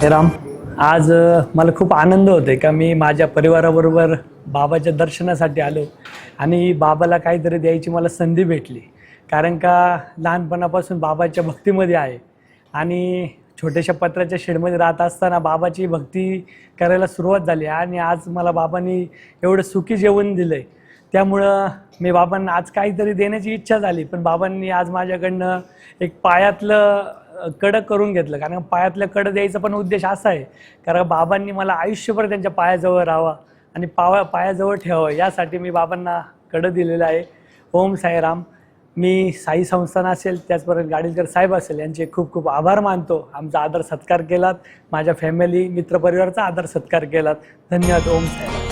हे राम. आज मला खूप आनंद होतोय का मी माझ्या परिवाराबरोबर बाबाच्या दर्शनासाठी आलो आणि बाबाला काहीतरी द्यायची मला संधी भेटली. कारण का लहानपणापासून बाबाच्या भक्तीमध्ये आहे आणि छोट्याशा पत्राच्या शेडमध्ये राहत असताना बाबाची भक्ती करायला सुरुवात झाली आणि आज मला बाबांनी एवढं सुखी जेवण दिलं आहे त्यामुळं मी बाबांना आज काहीतरी देण्याची इच्छा झाली पण बाबांनी आज माझ्याकडनं एक पायातलं कडक कडं करून घेतलं. कारण पायातलं कडं द्यायचा पण उद्देश असा आहे. कारण बाबांनी मला आयुष्यभर त्यांच्या पायाजवळ राहावा आणि पावा पायाजवळ ठेवावं. यासाठी मी बाबांना कडं दिलेलं आहे. ओम साईराम. मी साई संस्थान असेल त्याचबरोबर गाडीलकर साहेब असेल यांचे खूप खूप आभार मानतो. आमचा आदर सत्कार केलात. माझ्या फॅमिली मित्रपरिवाराचा आदर सत्कार केलात. धन्यवाद. ओम साईराम.